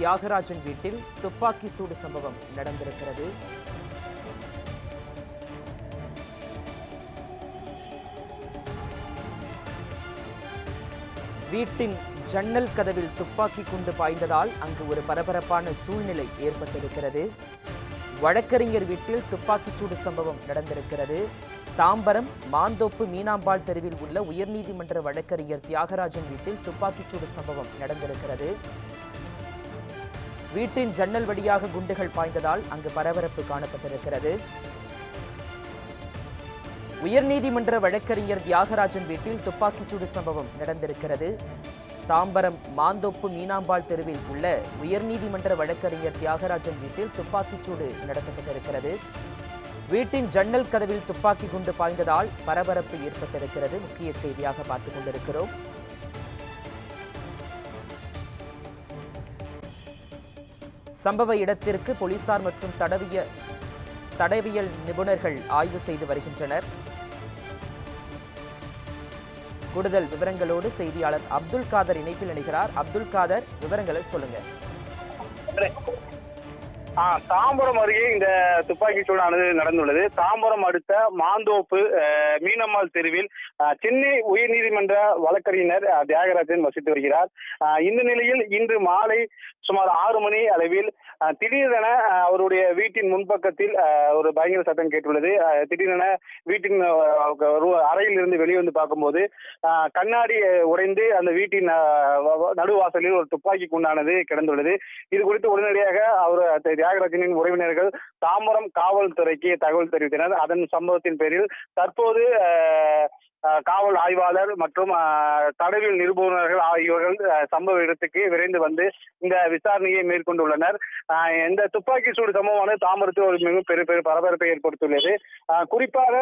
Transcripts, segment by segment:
தியாகராஜன் வீட்டில் துப்பாக்கி சூடு சம்பவம் நடந்திருக்கிறது. வீட்டின் ஜன்னல் கதவில் துப்பாக்கி குண்டு பாய்ந்ததால் அங்கு ஒரு பரபரப்பான சூழ்நிலை ஏற்பட்டிருக்கிறது. வழக்கறிஞர் வீட்டில் துப்பாக்கிச் சூடு சம்பவம் நடந்திருக்கிறது. தாம்பரம் மாந்தோப்பு மீனாம்பாள் தெருவில் உள்ள உயர்நீதிமன்ற வழக்கறிஞர் தியாகராஜன் வீட்டில் துப்பாக்கிச் சூடு சம்பவம் நடந்திருக்கிறது. வீட்டின் ஜன்னல் வழியாக குண்டுகள் பாய்ந்ததால் அங்கு பரபரப்பு காணப்பட்டிருக்கிறது. உயர்நீதிமன்ற வழக்கறிஞர் தியாகராஜன் வீட்டில் துப்பாக்கிச்சூடு சம்பவம் நடந்திருக்கிறது. தாம்பரம் மாந்தோப்பு மீனாம்பாள் தெருவில் உள்ள உயர்நீதிமன்ற வழக்கறிஞர் தியாகராஜன் வீட்டில் துப்பாக்கிச்சூடு நடத்தப்பட்டிருக்கிறது. வீட்டின் ஜன்னல் கதவில் துப்பாக்கி குண்டு பாய்ந்ததால் பரபரப்பு ஏற்பட்டிருக்கிறது. முக்கிய செய்தியாக பார்த்துக் கொண்டிருக்கிறோம். சம்பவ இடத்திற்கு போலீசார் மற்றும் தடவிய தடவியல் நிபுணர்கள் ஆய்வு செய்து வருகின்றனர். கூடுதல் விவரங்களோடு செய்தியாளர் அப்துல் காதர் இணைப்பில் இணைகிறார். அப்துல் காதர் விவரங்களை சொல்லுங்க. தாம்பரம் அருகே இந்த துப்பாக்கி சூடானது நடந்துள்ளது. தாம்பரம் அடுத்த மாந்தோப்பு மீனம்மாள் தெருவில் சென்னை உயர்நீதிமன்ற வழக்கறிஞர் தியாகராஜன் வசித்து வருகிறார். இந்த நிலையில் இன்று மாலை சுமார் ஆறு மணி அளவில் திடீரென அவருடைய வீட்டின் முன்பக்கத்தில் ஒரு பயங்கர சத்தம் கேட்டுள்ளது. திடீரென வீட்டின் அறையில் இருந்து வெளியே வந்து பார்க்கும்போது கண்ணாடி உடைந்து அந்த வீட்டின் நடுவாசலில் ஒரு துப்பாக்கி குண்டானது கிடந்துள்ளது. இது குறித்து உடனடியாக அவர் தியாகராஜனின் உறவினர்கள் தாம்பரம் காவல்துறைக்கு தகவல் தெரிவித்தனர். அதன் சம்பவத்தின் பேரில் தற்போது அஹ், காவல் ஆய்வாளர் மற்றும் தடவில் நிருபுணர்கள் ஆகியோர்கள் சம்பவ இடத்துக்கு விரைந்து வந்து இந்த விசாரணையை மேற்கொண்டுள்ளனர். இந்த துப்பாக்கி சூடு சம்பவமானது தாமரத்தில் ஒரு மிக பெரிய பெரிய பரபரப்பை ஏற்படுத்தியுள்ளது. குறிப்பாக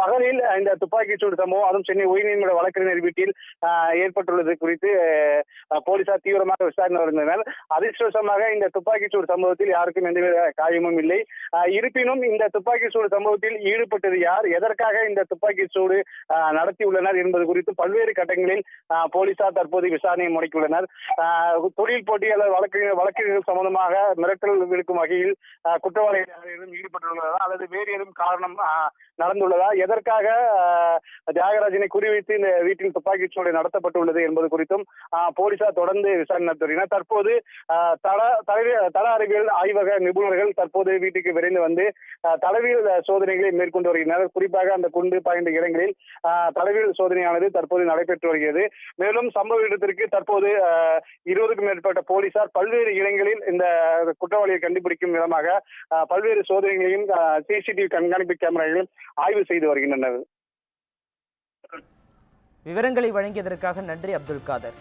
பகலில் இந்த துப்பாக்கி சூடு சம்பவம் அதுவும் சென்னை உயர்நீதிமன்ற வழக்கறிஞர் வீட்டில் அஹ், ஏற்பட்டுள்ளது குறித்து போலீசார் தீவிரமாக விசாரணை நடந்தனர் அதிர்ஷ்டவசமாக இந்த துப்பாக்கிச் சூடு சம்பவத்தில் யாருக்கும் எந்தவித காயமும் இல்லை. இருப்பினும் இந்த துப்பாக்கி சூடு சம்பவத்தில் ஈடுபட்டது யார்? எதற்காக இந்த துப்பாக்கி சூடு நடத்தியுள்ளனர் என்பது குறித்து பல்வேறு கட்டங்களில் போலீசார் தற்போது விசாரணையை முடக்கியுள்ளனர். தொழில் போட்டியாளர் வழக்கு வழக்கறிஞர் வழக்கறிஞர்கள் சம்பந்தமாக மிரட்டல் விடுக்கும் வகையில் அஹ், குற்றவாளிகள் ஈடுபட்டுள்ளதா அல்லது வேறு ஏதும் காரணம் நடந்துள்ளதா? எதற்காக தியாகராஜனை குறிவைத்து இந்த வீட்டில் துப்பாக்கிச் சூடு நடத்தப்பட்டுள்ளது என்பது குறித்தும் போலீசார் தொடர்ந்து விசாரணை நடத்தினர் தற்போது தட தட அறிவியல் ஆய்வக நிபுணர்கள் தற்போது வீட்டுக்கு விரைந்து வந்து அஹ், தடவியல் சோதனைகளை மேற்கொண்டு வருகின்றனர். குறிப்பாக அந்த குண்டு பாய்ந்த இடங்களில் தடவியல் சோதனையானது தற்போது நடைபெற்று வருகிறது. மேலும் சம்பவ இடத்திற்கு தற்போது இருபதுக்கும் மேற்பட்ட போலீசார் பல்வேறு இடங்களில் இந்த குற்றவாளியை கண்டுபிடிக்கும் விதமாக பல்வேறு சோதனைகளையும் சிசிடிவி கண்காணிப்பு கேமராக்களையும் ஆய்வு செய்து வருகின்றனர். விவரங்களை வழங்கியதற்காக நன்றி அப்துல் காதர்.